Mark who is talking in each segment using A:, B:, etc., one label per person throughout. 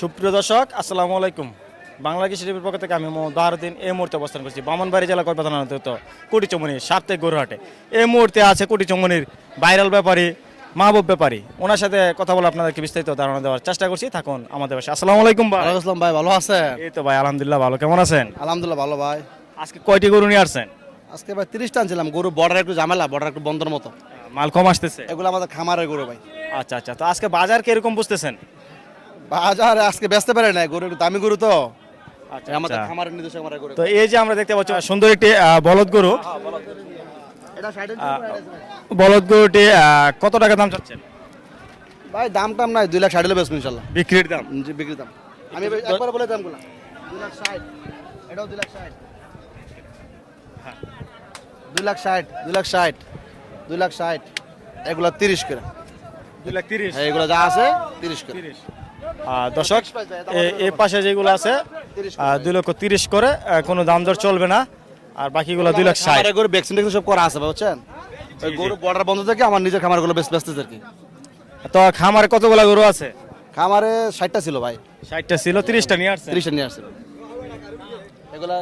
A: সুপ্রিয় দর্শক আসসালামু আলাইকুম। বাংলা কৃষি টিভির পক্ষ থেকে আমি মোহাম্মদ বাহারুদ্দিন এই মুহূর্তে অবস্থান করছি বামনবাড়ি জেলা অন্তর্গত কুটিচমনি সাপ্তাহিক গরুহাটে। এই মুহূর্তে আছে কুটিচমনির ভাইরাল ব্যাপারী মাহবুব ব্যাপারী। ওনার সাথে কথা বলে আপনাদেরকে বিস্তারিত ধারণা দেওয়ার চেষ্টা করছি। থাকুন আমাদের পাশে। আসসালামু আলাইকুম ভাই।
B: আসসালাম ভাই ভালো আছেন?
A: এই তো ভাই আলহামদুলিল্লাহ ভালো। কেমন আছেন?
B: আলহামদুলিল্লাহ ভালো ভাই।
A: আজকে কয়টি গরু নিয়ে আসছেন?
B: আজকে ভাই তিরিশ টানছিলাম গরু বর্ডার একটু ঝামেলা বর্ডার একটু বন্ধর মতো।
A: মাল কম আসতেছে।
B: এগুলো আমাদের খামারের গরু ভাই।
A: আচ্ছা আচ্ছা। তো আজকে বাজার কীরকম বুঝতেছেন?
B: বাজার আজকে বেচতে পারে না গরু একটু দামি গরু তো।
A: আচ্ছা
B: আমাদের
A: আচ্ছা।
B: খামারের নিজস্ব খামারের গরু।
A: তো এই যে আমরা দেখতে পাচ্ছি সুন্দর একটি বলদ গরু। বলদ গরুটি কত টাকা দাম চাচ্ছেন?
B: ভাই দাম টাম নাই দুই লাখ ষাট হলে বেচবো ইনশাল্লাহ।
A: বিক্রির দাম?
B: জি বিক্রি দাম। আমি একবার বলে দামগুলো। দুই লাখ ষাট এটাও দুই লাখ ষাট। দুই লাখ ষাট দুই লাখ ষাট দুই লাখ ষাট। এগুলো তিরিশ করে।
A: দুই লাখ তিরিশ?
B: হ্যাঁ এগুলো যা আছে তিরিশ করে।
A: তিরিশ। দর্শক এ- এই পাশে যেগুলো আছে দুই লক্ষ তিরিশ করে কোনো দাম দর চলবে না। আর বাকিগুলো দুই লাখ ষাট।
B: গরু ভ্যাকসিন ট্যাকসিন সব করা আছে বুঝছেন? ওই গরু বর্ডার বন্ধ থেকে আমার নিজের খামারগুলো বেশ ব্যস্ত আর কি
A: তো খামারে কতগুলো গরু আছে?
B: খামারে ষাটটা ছিল ভাই।
A: ষাটটা ছিল তিরিশটা নিয়ে আসছে
B: তিরিশটা নিয়ে আসছিল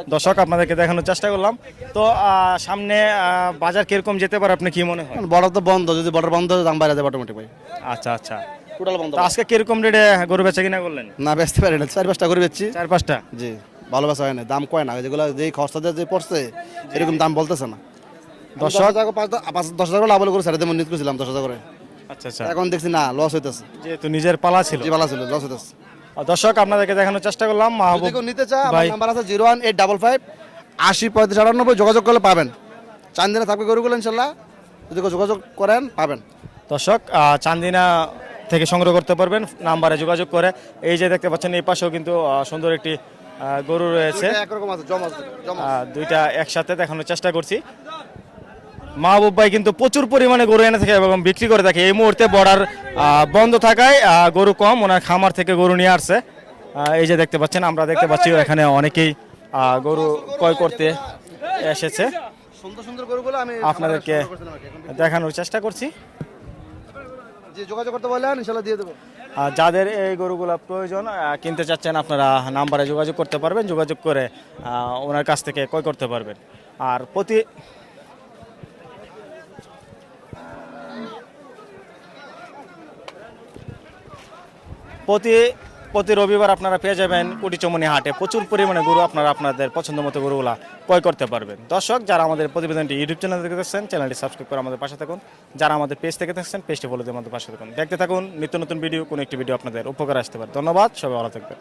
A: দর্শক আপনাদেরকে দেখানোর চেষ্টা করলাম। তো সামনে বাজার কীরকম যেতে পারে আপনি কি মনে হয়?
B: বর্ডার তো বন্ধ যদি বর্ডার বন্ধ হয়, দাম বাইরে যাবে অটোমেটিক ভাই।
A: আচ্ছা আচ্ছা।
B: বন্ধ
A: আজকে কীরকম রেটে গরু বেচা কিনা করলেন?
B: না বেচতে পারি না। চার পাঁচটা করে বেচছি।
A: চার পাঁচটা?
B: জি ভালোবাসা হয় না দাম কয় না? যেগুলো যেই খরচা যে পড়ছে এরকম দাম বলতেছে না। দশ হাজার পাঁচ দশ হাজার করে লাভ করে সাড়ে দেবো নিত করেছিলাম দশ হাজার করে।
A: আচ্ছা আচ্ছা।
B: এখন দেখছি না লস হইতেছে।
A: যেহেতু নিজের পালা ছিল।
B: ভালো ছিল লস হইতেছে।
A: দর্শক আপনাদেরকে দেখানোর চেষ্টা করলাম মাহবুব
B: নিতে
A: ভাই।
B: নাম্বার আছে zero one eight double five আশি পঁয়ত্রিশ আটানব্বই যোগাযোগ করলে পাবেন। চার দিনে থাকবে গরুগুলো ইনশাল্লাহ। যদি যোগাযোগ করেন পাবেন।
A: দর্শক চান্দিনা থেকে সংগ্রহ করতে পারবেন নাম্বারে যোগাযোগ করে। এই যে দেখতে পাচ্ছেন এই পাশেও কিন্তু আহ, সুন্দর একটি গরু রয়েছে।
B: দুইটা
A: একসাথে দেখানোর চেষ্টা করছি। মাহবুব ভাই কিন্তু প্রচুর পরিমাণে গরু এনে থাকে এবং বিক্রি করে থাকে। এই মুহূর্তে বর্ডার বন্ধ থাকায় গরু কম ওনার খামার থেকে গরু নিয়ে আসছে। এই যে দেখতে পাচ্ছেন আমরা দেখতে পাচ্ছি এখানে অনেকেই গরু ক্রয় করতে এসেছে। আপনাদেরকে দেখানোর চেষ্টা করছি।
B: যোগাযোগ করতে দিয়ে
A: যাদের এই গরুগুলো প্রয়োজন কিনতে চাচ্ছেন, আপনারা নাম্বারে যোগাযোগ করতে পারবেন। যোগাযোগ করে ওনার কাছ থেকে কয় করতে পারবেন। আর প্রতি প্রতি প্রতি রবিবার আপনারা পেয়ে যাবেন কুটিচমনি হাটে প্রচুর পরিমাণে গরু আপনারা আপনাদের পছন্দ মতো গরুগুলা ক্রয় করতে পারবেন। দর্শক, যারা আমাদের প্রতিবেদনটি ইউটিউব চ্যানেল থেকে দেখছেন, চ্যানেলটি সাবস্ক্রাইব করে আমাদের পাশে থাকুন। যারা আমাদের পেজ থেকে দেখছেন, পেজটি ফলো দিয়ে আমাদের পাশে থাকুন। দেখতে থাকুন, নিত্য নতুন ভিডিও, কোনো একটি ভিডিও আপনাদের উপকার আসতে পারে। ধন্যবাদ, সবাই ভালো থাকবেন।